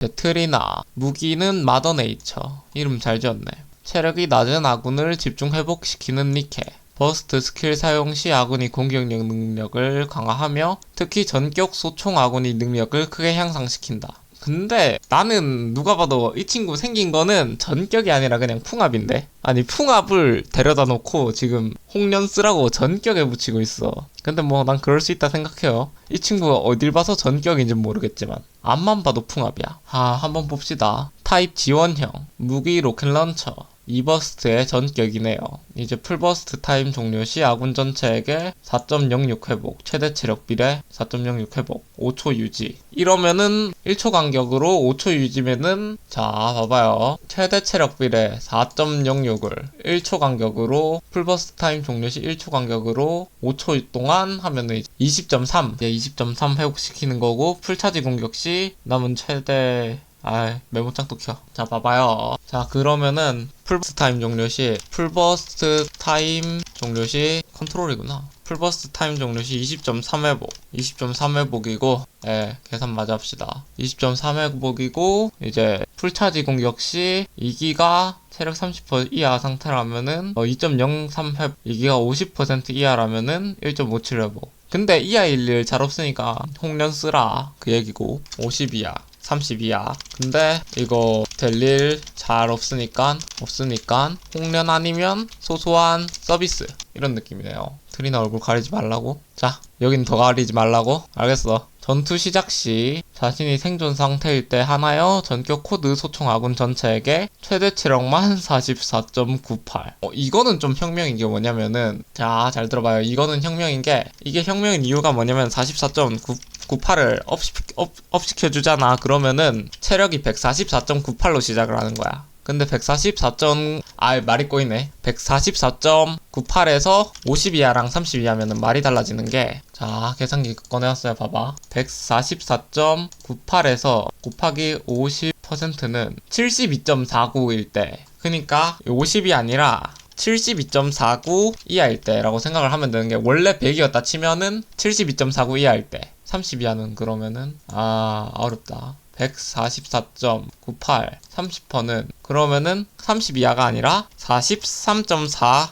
배틀이나 무기는 마더네이처. 이름 잘 지었네. 체력이 낮은 아군을 집중 회복시키는 니케. 버스트 스킬 사용 시 아군이 공격력 능력을 강화하며 특히 전격 소총 아군이 능력을 크게 향상시킨다 근데 나는 누가 봐도 이 친구 생긴 거는 전격이 아니라 그냥 풍압인데? 아니 풍압을 데려다 놓고 지금 홍련 쓰라고 전격에 붙이고 있어. 근데 뭐 난 그럴 수 있다 생각해요. 이 친구가 어딜 봐서 전격인지 모르겠지만 앞만 봐도 풍압이야. 아 한번 봅시다. 타입 지원형 무기 로켓 런처 2버스트의 전격이네요. 이제 풀버스트 타임 종료 시 아군 전체에게 4.06 회복, 최대 체력 비례 4.06 회복, 5초 유지. 이러면은 1초 간격으로 5초 유지면은 자 봐봐요. 최대 체력 비례 4.06을 1초 간격으로 풀버스트 타임 종료 시 1초 간격으로 5초 동안 하면은 20.3, 이제 20.3 회복시키는 거고 풀차지 공격 시 남은 최대 아 메모장 또 켜. 자 봐봐요. 자 그러면은 풀버스트 타임 종료 시 풀버스트 타임 종료 시 컨트롤이구나. 풀버스트 타임 종료 시 20.3 회복. 20.3 회복이고 예 계산 맞아 합시다. 20.3 회복이고 이제 풀차지 공격 시 2기가 체력 30% 이하 상태라면은 어, 2.03 회복. 2기가 50% 이하라면은 1.57 회복. 근데 이하 11 잘 없으니까 홍련 쓰라 그 얘기고 50이야 32야. 근데 이거 될 일 잘 없으니까 없으니까 홍련 아니면 소소한 서비스 이런 느낌이네요. 트리나 얼굴 가리지 말라고. 자, 여긴 더 가리지 말라고. 알겠어. 전투 시작 시 자신이 생존 상태일 때 하나여 전격 코드 소총 아군 전체에게 최대 체력만 44.98. 어, 이거는 좀 혁명인 게 뭐냐면은 자, 잘 들어봐요. 이거는 혁명인 게 이게 혁명인 이유가 뭐냐면 44.9 98을 업, 업, 업 시켜주잖아. 그러면은 체력이 144.98로 시작을 하는 거야. 근데 144. 아 말이 꼬이네. 144.98에서 50 이하랑 30 이하면은 말이 달라지는 게 자 계산기 꺼내왔어요. 봐봐. 144.98에서 곱하기 50%는 72.49일 때. 그니까 50이 아니라 72.49 이하일 때라고 생각을 하면 되는 게 원래 100이었다 치면은 72.49 이하일 때 30 이하는 그러면은 아 어렵다. 144.98 30%는 그러면은 30 이하가 아니라 43.4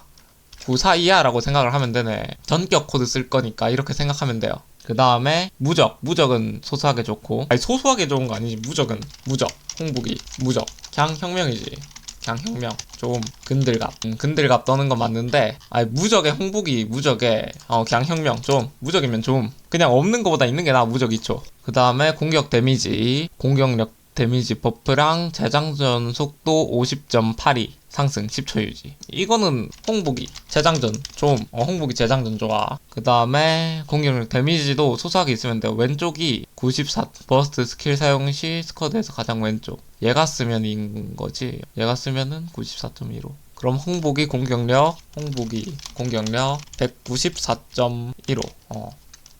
94 이하라고 생각을 하면 되네. 전격 코드 쓸 거니까 이렇게 생각하면 돼요. 그 다음에 무적. 무적은 소소하게 좋고. 아니 소소하게 좋은 거 아니지. 무적은 무적. 홍보기. 무적. 그냥 혁명이지 그냥 혁명. 좀 근들갑. 음, 근들갑 떠는 건 맞는데 아니 무적의 홍보기 무적의 어 그냥 혁명. 좀 무적이면 좀. 그냥 없는 거보다 있는 게 나아 무적 2초 그 다음에 공격 데미지. 공격력 데미지 버프랑 재장전 속도 50.82 상승 10초 유지. 이거는 홍보기 재장전. 좀 어, 홍보기 재장전 좋아. 그 다음에 공격력 데미지도 소소하게 있으면 돼요. 왼쪽이 94 버스트 스킬 사용 시 스쿼드에서 가장 왼쪽. 얘가 쓰면인 거지. 얘가 쓰면은 94.15 그럼 홍보기 공격력 홍보기 공격력 194.15 어.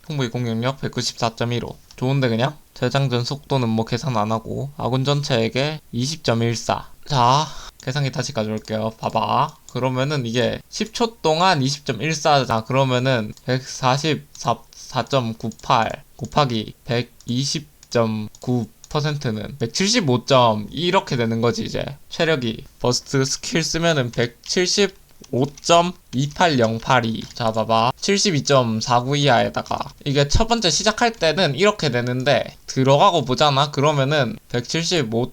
홍보기 공격력 194.15 좋은데 그냥? 재장전 속도는 뭐 계산 안 하고 아군 전체에게 20.14 자 계산기 다시 가져올게요. 봐봐. 그러면은 이게 10초 동안 20.14자 그러면은 144.98 곱하기 120.9 퍼센트는 175. 이렇게 되는 거지 이제 체력이 버스트 스킬 쓰면은 170 5.28082. 자, 봐봐. 72.49 이하에다가. 이게 첫 번째 시작할 때는 이렇게 되는데, 들어가고 보잖아? 그러면은, 175.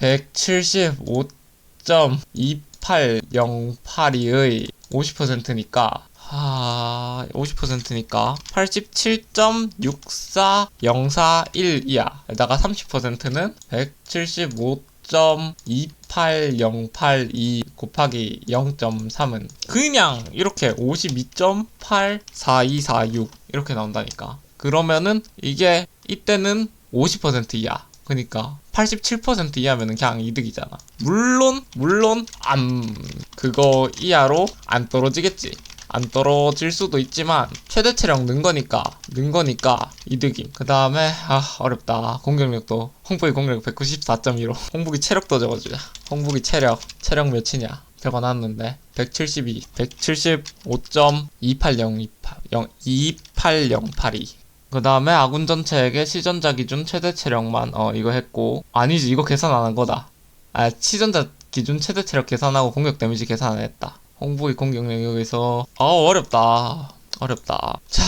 175.28082의 50%니까, 하, 50%니까 87.64041 이하에다가 30%는 175. 0.28082 곱하기 0.3은 그냥 이렇게 52.84246 이렇게 나온다니까. 그러면은 이게 이때는 50% 이하 그니까 87% 이하면은 그냥 이득이잖아. 물론 물론 안 그거 이하로 안 떨어지겠지 안 떨어질 수도 있지만 최대 체력 는 거니까 는 거니까 이득임. 그 다음에 아 어렵다. 공격력도 홍보기 공격력 194.15 홍보기 체력도 적어주자. 홍보기 체력 체력 몇이냐? 적어놨는데. 172 175.280 28082그 다음에 아군 전체에게 시전자 기준 최대 체력만 어 이거 했고. 아니지 이거 계산 안 한 거다. 아 시전자 기준 최대 체력 계산하고 공격 데미지 계산 안 했다. 홍보 이공 영역에서. 아 어렵다. 어렵다. 자